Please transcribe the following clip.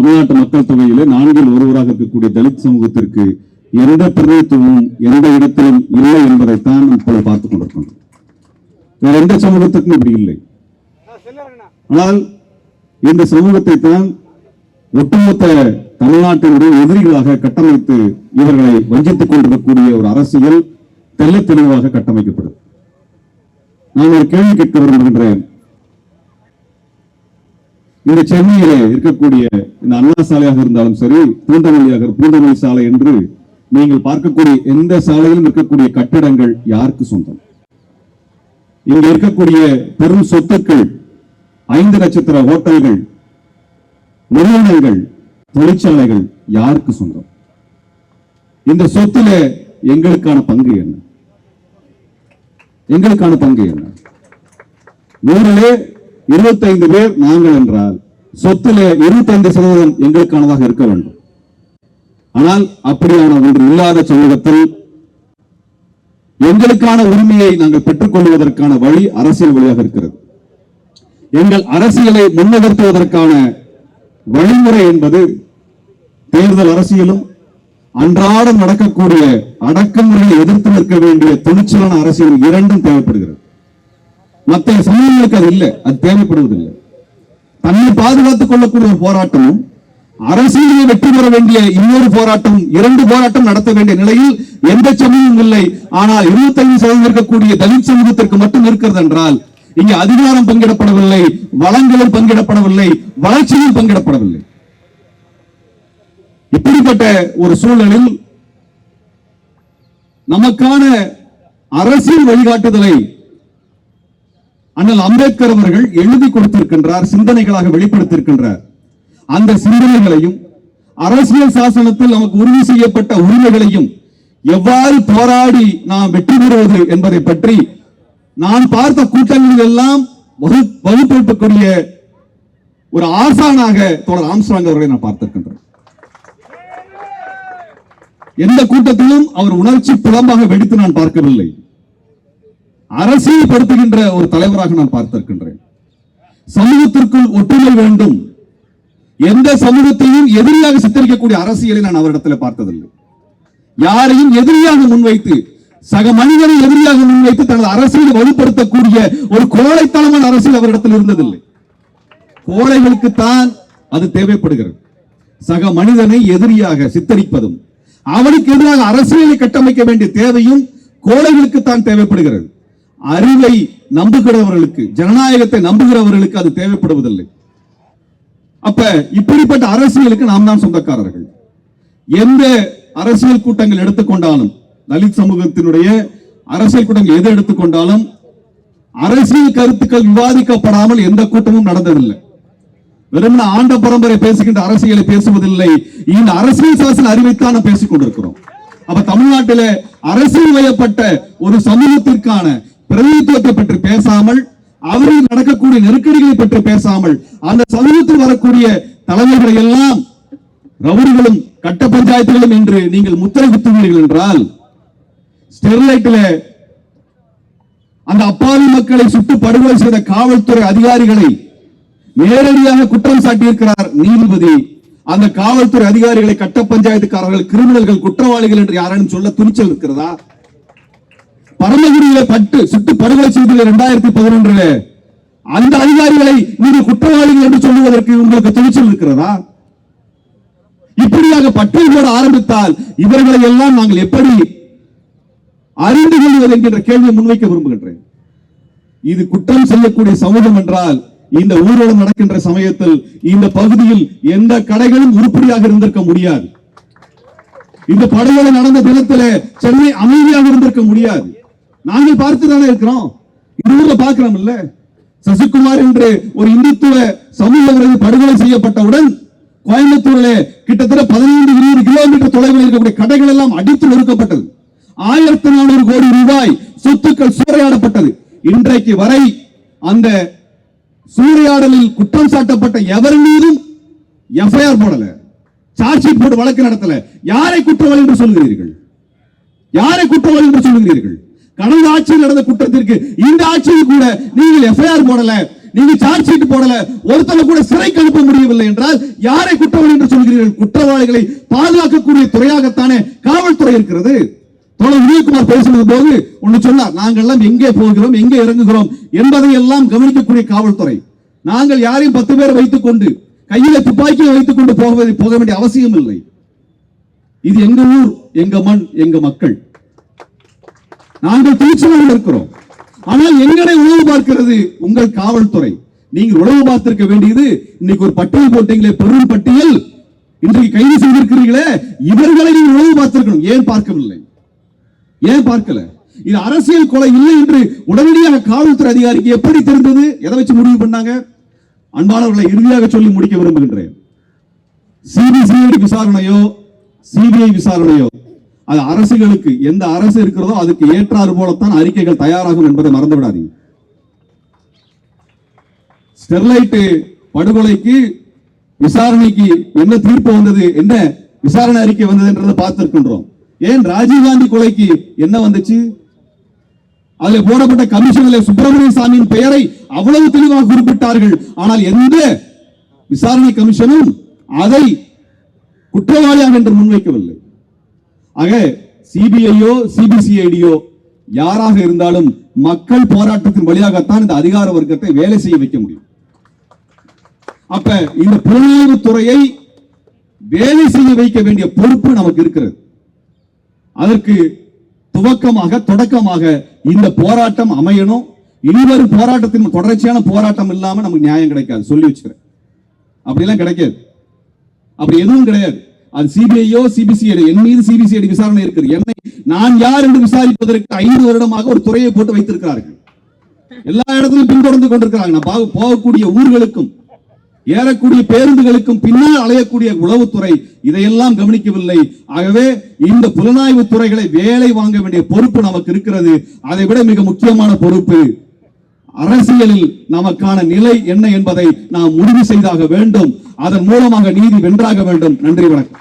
தமிழ்நாட்டு மக்கள் தொகையிலே நான்கில் ஒருவராக இருக்கக்கூடிய தலித் சமூகத்திற்கு எந்த பிரதித்துவமும் எந்த இடத்திலும் இல்லை என்பதைத்தான் இப்போது பார்த்துக் கொண்டிருக்கிறோம் வேற எந்த சமூகத்துக்கும் இப்படி இல்லை. ஆனால் இந்த சமூகத்தை தான் ஒட்டுமொத்த தமிழ்நாட்டினுடைய எதிரிகளாக கட்டமைத்து இவர்களை வஞ்சித்துக் கொண்டிருக்கக்கூடிய ஒரு அரசியல் தெல்ல தெளிவாக கட்டமைக்கப்படுது நான் ஒரு கேள்வி கேட்க விரும்புகின்றேன். இந்த சென்னையிலே இருக்கக்கூடிய இந்த அண்ணா சாலையாக இருந்தாலும் சரி பூந்தமல்லியாக பூந்தமல்லி சாலை என்று நீங்கள் பார்க்கக்கூடிய எந்த சாலையிலும் இருக்கக்கூடிய கட்டிடங்கள் யாருக்கு சொந்தம்? இங்க இருக்கக்கூடிய பெரும் சொத்துக்கள் ஐந்து நட்சத்திர ஹோட்டல்கள் நிறுவனங்கள் தொழிற்சாலைகள் யாருக்கு சொந்தம்? இந்த சொத்துல எங்களுக்கான பங்கு என்ன? எங்களுக்கான பங்கு என்ன? நூறிலே இருபத்தைந்து பேர் நாங்கள் என்றால் சொத்துல இருபத்தைந்து சதவீதம் எங்களுக்கானதாக இருக்க வேண்டும். ஆனால் அப்படியான ஒன்று இல்லாத சமூகத்தில் எங்களுக்கான உரிமையை நாங்கள் பெற்றுக் கொள்வதற்கான வழி அரசியல் வழியாக இருக்கிறது. எங்கள் அரசியலை முன்னெடுத்துவதற்கான வழிமுறை என்பது தேர்தல் அரசியலும் அன்றாடம் நடக்கக்கூடிய அடக்குமுறையை எதிர்த்து நிற்க வேண்டிய துணிச்சலான அரசியல் இரண்டும் தேவைப்படுகிறது. மற்ற சமூகங்களுக்கு அது இல்லை அது தேவைப்படுவதில்லை. தன்னை பாதுகாத்துக் கொள்ளக்கூடிய ஒரு போராட்டமும் அரசியலில் வெற்றி பெற வேண்டிய இன்னொரு போராட்டம் இரண்டு போராட்டம் நடத்த வேண்டிய நிலையில் எந்த சமூகமும் இல்லை. ஆனால் இருபத்தைந்து சதவீதம் இருக்கக்கூடிய தலித் சமூகத்திற்கு மட்டும் இருக்கிறது என்றால் இங்கே அதிகாரம் பங்கிடப்படவில்லை வளங்களும் பங்கிடப்படவில்லை வளர்ச்சியும் பங்கிடப்படவில்லை. இப்படிப்பட்ட ஒரு சூழலில் நமக்கான அரசியல் வழிகாட்டுதலை அண்ணல் அம்பேத்கர் அவர்கள் எழுதி கொடுத்திருக்கின்றார் சிந்தனைகளாக வெளிப்படுத்தியிருக்கின்றார். அந்த சிந்தனைகளையும் அரசியல் சாசனத்தில் நமக்கு உறுதி செய்யப்பட்ட உரிமைகளையும் எவ்வாறு போராடி நாம் வெற்றி பெறுவது என்பதை பற்றி நான் பார்த்த கூட்டங்களில் எல்லாம் வகு- வகுப்பெடுக்கக்கூடிய ஒரு ஆசானாக தோழர் ஆம்ஸ்ட்ராங் அவர்களை நான் பார்த்திருக்கின்றேன். எந்த கூட்டத்திலும் அவர் உணர்ச்சி புலம்பாக வெடித்து நான் பார்க்கவில்லை. அரசியல்படுத்துகின்ற ஒரு தலைவராக நான் பார்த்திருக்கின்றேன். சமூகத்திற்குள் ஒற்றுமை வேண்டும். எந்த சமூகத்தையும் எதிரியாக சித்தரிக்கக்கூடிய அரசியலை நான் அவரிடத்தில் பார்த்ததில்லை. யாரையும் எதிரியாக முன்வைத்து சக மனிதனை எதிரியாக முன்வைத்து தனது அரசியலை வலுப்படுத்தக்கூடிய ஒரு கோழைத்தனமான அரசியல் அவரிடத்தில் இருந்ததில்லை. கோழைகளுக்குத்தான் அது தேவைப்படுகிறது. சக மனிதனை எதிரியாக சித்தரிப்பதும் அவனுக்கு எதிராக அரசியலை கட்டமைக்க வேண்டிய தேவையும் கோழைகளுக்குத்தான் தேவைப்படுகிறது. அறிவை நம்புகிறவர்களுக்கு ஜனநாயகத்தை நம்புகிறவர்களுக்கு அது தேவைப்படுவதில்லை. அப்ப இப்படிப்பட்ட அரசியலுக்கு நாம் தான் சொந்தக்காரர்கள். எந்த அரசியல் கூட்டங்கள் எடுத்துக்கொண்டாலும் தலித் சமூகத்தினுடைய அரசியல் கூட்டங்கள் எது எடுத்துக்கொண்டாலும் அரசியல் கருத்துக்கள் விவாதிக்கப்படாமல் எந்த கூட்டமும் நடந்ததில்லை. வெறுமன ஆண்ட பரம்பரை பேசுகின்ற அரசியலை பேசுவதில்லை. இந்த அரசியல் சாசன அறிவைத்தான் பேசிக் கொண்டிருக்கிறோம். அப்ப தமிழ்நாட்டில அரசியல் வயப்பட்ட ஒரு சமூகத்திற்கான பிரதிநிதித்துவத்தை பற்றி பேசாமல் அவரில் நடக்கக்கூடிய நெருக்கடிகளை பற்றி பேசாமல் அந்த சமூகத்தில் வரக்கூடிய தலைமைகளை எல்லாம் ரவுடிகளும் கட்ட பஞ்சாயத்துகளும் என்று நீங்கள் முத்திரை குத்துவீர்கள் என்றால் ஸ்டெர்லைட்ல அந்த அப்பாவி மக்களை சுட்டு படுகொலை செய்த காவல்துறை அதிகாரிகளை நேரடியாக குற்றம் சாட்டியிருக்கிறார் நீதிபதி. அந்த காவல்துறை அதிகாரிகளை கட்ட பஞ்சாயத்துக்காரர்கள் கிரிமினல்கள் குற்றவாளிகள் என்று யாராலும் சொல்ல துணிச்சல் இருக்கிறதா? பரமகுடியில பட்டு சுட்டு படுகொலை செய்தது இரண்டாயிரத்தி பதினொன்றுல அந்த அதிகாரிகளை நீங்கள் குற்றவாளிகள் என்று சொல்லுவதற்கு உங்களுக்கு துணிச்சல் இருக்கிறதா? இப்படியாக பட்டியல் போட ஆரம்பித்தால் இவர்களை எல்லாம் நாங்கள் எப்படி அறிந்து கொள்வது என்கின்ற கேள்வியை முன்வைக்க விரும்புகின்றேன். இது குற்றம் செய்யக்கூடிய சமூகம் என்றால் இந்த ஊர்வலம் நடக்கின்ற சமயத்தில் இந்த பகுதியில் எந்த கடைகளும் உருப்படியாக இருந்திருக்க முடியாது. இந்த படுகொலை நடந்த தினத்துல சென்னை அமைதியாக இருந்திருக்க முடியாது. நாங்கள் பார்த்து தானே இருக்கிறோம்? இந்த பார்க்கிறோம் இல்ல சசிகுமார் என்று ஒரு இந்துத்துவ சமூக படுகொலை செய்யப்பட்டவுடன் கோயம்புத்தூர்ல கிட்டத்தட்ட பதினைந்து இருபது கிலோமீட்டர் தொலைவில் இருக்கக்கூடிய கடைகள் எல்லாம் அடித்து நொறுக்கப்பட்டது. ஆயிரத்தி நானூறு கோடி ரூபாய் சொத்துக்கள் சூறையாடப்பட்டது. இன்றைக்கு வரை அந்த சூறையாடலில் குற்றம் சாட்டப்பட்ட எவர் மீதும் எஃப்ஐஆர் போடல. சார்ஜ் ஷீட் போட்டு வழக்கு நடத்தல. யாரை குற்றவாளி என்று சொல்கிறீர்கள் யாரை குற்றவாளி என்று சொல்லுகிறீர்கள்? கடந்த ஆட்சியில் நடந்த குற்றத்திற்கு இந்த ஆட்சியில் கூட நீங்கள் எஃப்ஐஆர் போடல நீங்க சார்ஜ் ஷீட் போடல ஒருத்தனை கூட சிறைக்கு அனுப்ப முடியவில்லை என்றால் யாரை குற்றவாளி என்று சொல்கிறீர்கள்? குற்றவாளிகளை பாதுகாக்கக்கூடிய துறையாகத்தானே காவல்துறை இருக்கிறது. தோழர் உதயகுமார் பேசுனது போது ஒன்னு சொன்னார் நாங்கள் எல்லாம் எங்கே போகிறோம் எங்கே இறங்குகிறோம் என்பதை எல்லாம் கவனிக்கக்கூடிய காவல்துறை. நாங்கள் யாரையும் பத்து பேரை வைத்துக் கொண்டு கையில துப்பாக்கியை வைத்துக் கொண்டு போக போக வேண்டிய அவசியம் இல்லை இது எங்க ஊர் எங்க மண் எங்க மக்கள். நாங்கள் துணிச்சலாக இருக்கிறோம். ஆனால் எங்களை உணவு பார்க்கிறது உங்கள் காவல்துறை. நீங்கள் உணவு பார்த்திருக்க வேண்டியது இன்னைக்கு ஒரு பட்டியல் போட்டீங்களே பெரும் பட்டியல். இன்றைக்கு கைது செய்திருக்கிறீர்களே இவர்களை நீங்கள் உணவு பார்த்திருக்கணும். ஏன் பார்க்கவில்லை? ஏன் பார்க்கல? இது அரசியல் கொலை இல்லை என்று உடனடியாக காவல்துறை அதிகாரிக்கு எப்படி தெரிந்தது? எதை வச்சு முடிவு பண்ணாங்க? அன்பாளர்களை இறுதியாக சொல்லி முடிக்க விரும்புகின்றேன். சிபிசிஐடி விசாரணையோ சிபிஐ விசாரணையோ. அது அரசுகளுக்கு எந்த அரசு இருக்கிறதோ அதுக்கு ஏற்றாறு போலத்தான் அறிக்கைகள் தயாராகும் என்பதை மறந்து விடாதீங்க ஸ்டெர்லைட் படுகொலைக்கு விசாரணைக்கு என்ன தீர்ப்பு வந்தது என்ன விசாரணை அறிக்கை வந்தது என்றதை பார்த்திருக்கின்றோம். ஏன் ராஜீவ்காந்தி கொலைக்கு என்ன வந்துச்சு? அதில் போடப்பட்ட கமிஷனில் சுப்பிரமணிய சாமியின் பெயரை அவ்வளவு தெளிவாக குறிப்பிட்டார்கள். ஆனால் எந்த விசாரணை கமிஷனும் அதை குற்றவாளியாக என்று முன்வைக்கவில்லை. ஆக சிபிஐயோ சிபிசிஐடியோ யாராக இருந்தாலும் மக்கள் போராட்டத்தின் வழியாகத்தான் இந்த அதிகார வர்க்கத்தை வேலை செய்ய வைக்க முடியும். அப்ப இந்த புலனாய்வு துறையை வேலை செய்ய வைக்க வேண்டிய பொறுப்பு நமக்கு இருக்கிறது. அதற்கு துவக்கமாக தொடக்கமாக இந்த போராட்டம் அமையணும். இனிவரும் போராட்டத்தின் தொடர்ச்சியான போராட்டம் இல்லாம நமக்கு நியாயம் கிடைக்காது. சொல்லி வச்சுக்கிறேன். அப்படிலாம் கிடைக்காது. அப்படி எதுவும் கிடையாது. அது சிபிஐயோ சிபிசிஐடி என் மீது சிபிசிஐடி விசாரணை இருக்குது. என்னை நான் யார் என்று விசாரிப்பதற்கு ஐந்து வருடமாக ஒரு துறையை போட்டு வைத்திருக்கிறார்கள். எல்லா இடத்திலும் பின்தொடர்ந்து கொண்டிருக்கிறாங்க நான் போகக்கூடிய ஊர்களுக்கும் ஏறக்கூடிய பேருந்துகளுக்கும் பின்னால் அலையக்கூடிய உளவுத்துறை இதையெல்லாம் கவனிக்கவில்லை. ஆகவே இந்த புலனாய்வு துறைகளை வேலை வாங்க வேண்டிய பொறுப்பு நமக்கு இருக்கிறது. அதை விட மிக முக்கியமான பொறுப்பு அரசியலில் நமக்கான நிலை என்ன என்பதை நாம் முடிவு செய்தாக வேண்டும். அதன் மூலமாக நீதி வென்றாக வேண்டும். நன்றி வணக்கம்.